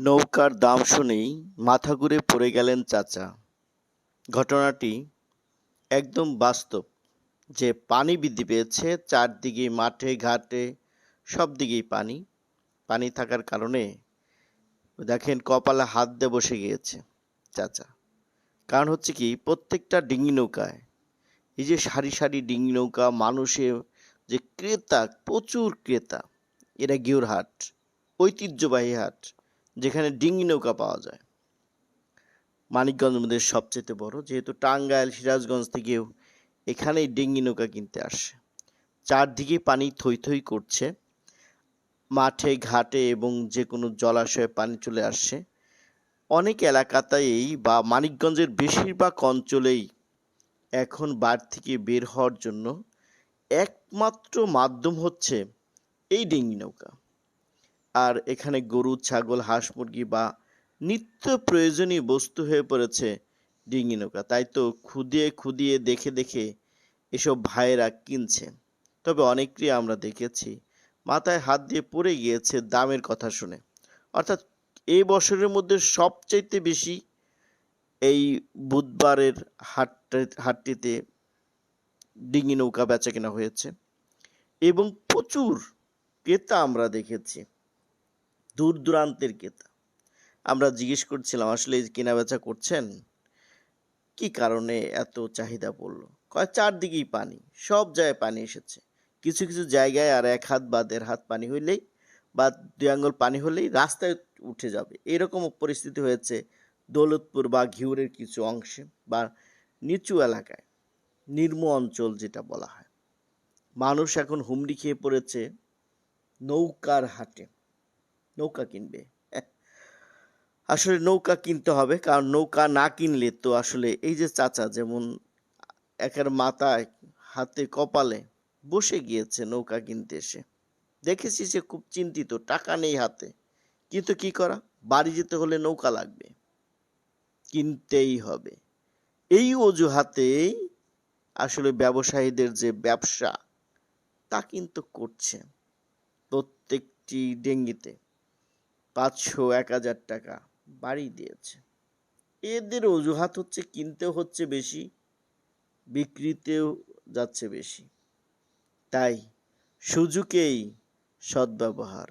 নৌকার দাম শুনেই মাথা ঘুরে পড়ে গেলেন চাচা। ঘটনাটি একদম বাস্তব, যে পানি বৃদ্ধি পেয়েছে চারদিকে মাঠে, ঘাটে, সব দিকেই পানি। পানি থাকার কারণে দেখেন কপালে হাত দিয়ে বসে গিয়েছে চাচা। কারণ হচ্ছে কি, প্রত্যেকটা ডিঙি নৌকায়, এই যে সারি সারি ডিঙি নৌকা মানুষের যে ক্রেতা, প্রচুর ক্রেতা, এরা গিওর হাট, ঐতিহ্যবাহী হাট যেখানে ডিঙি নৌকা পাওয়া যায়। মানিকগঞ্জের মধ্যে সবচেয়ে বড়, যেহেতু টাঙ্গাইল, সিরাজগঞ্জ থেকেও এখানেই ডিঙি নৌকা কিনতে আসে। চারদিকে পানি থই থই করছে। মাঠে, ঘাটে এবং যে কোনো জলাশয়ে পানি চলে আসছে অনেক এলাকাতেই বা মানিকগঞ্জের বেশিরভাগ অঞ্চলেই এখন বাড়ি থেকে বের হওয়ার জন্য একমাত্র মাধ্যম হচ্ছে এই ডিঙি নৌকা। আর এখানে গরু, ছাগল, হাঁস, মুরগি বা নিত্য প্রয়োজনীয় বস্তু হয়ে পড়েছে ডিঙি নৌকা। তাই তো খুদিয়ে খুদিয়ে দেখে দেখে এসব ভাইয়েরা কিনছে। তবে অনেকেরই আমরা দেখেছি মাথায় হাত দিয়ে পড়ে গিয়েছে দামের কথা শুনে। অর্থাৎ এই বছরের মধ্যে সবচাইতে বেশি এই বুধবারের হাট হাটটিতে ডিঙি নৌকা বেচা কেনা হয়েছে। এবং প্রচুর ক্রেতা আমরা দেখেছি। দূর দূরান্তের ক্রেতা। আমরা জিজ্ঞেস করছিলাম, আসলে কেনা বেচা করছেন? কি কারণে এত চাহিদা পড়ল? কয়, চারদিকেই পানি, সব জায়গায় পানি এসেছে। কিছু কিছু জায়গায় আর এক হাত বা দেড় হাত পানি হইলেই বা দুই আঙ্গুল পানি হলেই রাস্তায় উঠে যাবে। এরকম পরিস্থিতি হয়েছে দৌলতপুর বা ঘিউরের কিছু অংশে বা নিচু এলাকায়, নির্ম অঞ্চল যেটা বলা হয়। মানুষ এখন হুমড়ি খেয়ে পড়েছে নৌকার হাটে। নৌকা কিনবে। আসলে নৌকা কিনতে হবে, কারণ নৌকা না কিনলে তো আসলে এই যে চাচা যেমন একের মাথায় হাতে, কপালে বসে গিয়েছে নৌকা কিনতে এসে। দেখেছি সে খুব চিন্তিত, টাকা নেই হাতে। কিন্তু কি করা? বাড়ি যেতে হলে নৌকা লাগবে। কিনতেই হবে। এই অজুহাতেই আসলে ব্যবসায়ীদের যে ব্যবসা, তা কিন্তু করছে প্রত্যেকটি ডেঙ্গিতে। পাঁচশো, এক হাজার টাকা বাড়িয়ে দিয়েছে। এদের অজুহাত হচ্ছে কিনতেও হচ্ছে বেশি, বিক্রিতেও যাচ্ছে বেশি। তাই সুযোগেই সদ্ব্যবহার।